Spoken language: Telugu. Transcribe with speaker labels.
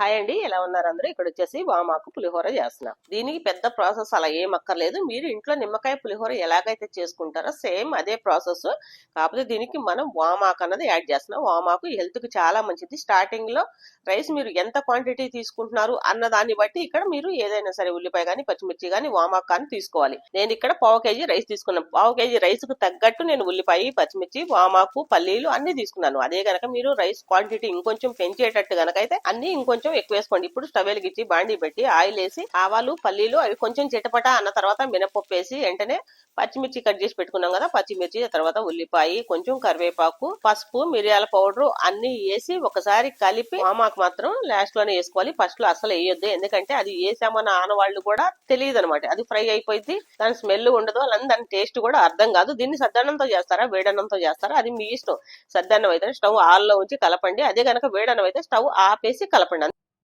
Speaker 1: హాయ్ అండి ఎలా ఉన్నారు అందరూ? ఇక్కడ వచ్చేసి వామాకు పులిహోర చేస్తున్నాం. దీనికి పెద్ద ప్రాసెస్ అలా ఏం అక్కర్లేదు. మీరు ఇంట్లో నిమ్మకాయ పులిహోర ఎలాగైతే చేసుకుంటారో సేమ్ అదే ప్రాసెస్. కాకపోతే దీనికి మనం వామాకు అన్నది యాడ్ చేస్తున్నాం. వామాకు హెల్త్కి చాలా మంచిది. స్టార్టింగ్లో రైస్ మీరు ఎంత క్వాంటిటీ తీసుకుంటున్నారు అన్న దాన్ని బట్టి ఇక్కడ మీరు ఏదైనా సరే ఉల్లిపాయ కానీ పచ్చిమిర్చి కానీ వామాకు కానీ తీసుకోవాలి. నేను ఇక్కడ పావు కేజీ రైస్ తీసుకున్నాను. పావు కేజీ రైస్కు తగ్గట్టు నేను ఉల్లిపాయ పచ్చిమిర్చి వామాకు పల్లీలు అన్ని తీసుకున్నాను. అదే గనక మీరు రైస్ క్వాంటిటీ ఇంకొంచెం పెంచేటట్టు గనక అయితే అన్ని ఇంకొంచెం ఎక్కువ వేసుకోండి. ఇప్పుడు స్టవ్ వెలిగించి బాండి పెట్టి ఆయిల్ వేసి ఆవాలు పల్లీలు అవి కొంచెం చిటపట అన్న తర్వాత మినపప్పు వేసి వెంటనే పచ్చిమిర్చి కట్ చేసి పెట్టుకున్నాం కదా పచ్చిమిర్చి తర్వాత ఉల్లిపాయ కొంచెం కరివేపాకు పసుపు మిరియాల పౌడర్ అన్ని వేసి ఒకసారి కలిపి మామాకు మాత్రం లాస్ట్లోనే వేసుకోవాలి. ఫస్ట్లో అసలు వేయొద్దు. ఎందుకంటే అది వేసామన్న ఆనవాళ్ళు కూడా తెలియదు అనమాట అది ఫ్రై అయిపోయింది. దాని స్మెల్ ఉండదు. అలా దాని టేస్ట్ కూడా అర్థం కాదు. దీన్ని సద్దన్నంతో చేస్తారా వేడన్నంతో చేస్తారా? అది మీ ఇష్టం. సద్దన్నం అయితే స్టవ్ ఆల్లో ఉంచి కలపండి. అదే గనక వేడన్నం అయితే స్టవ్ ఆపేసి కలపండి.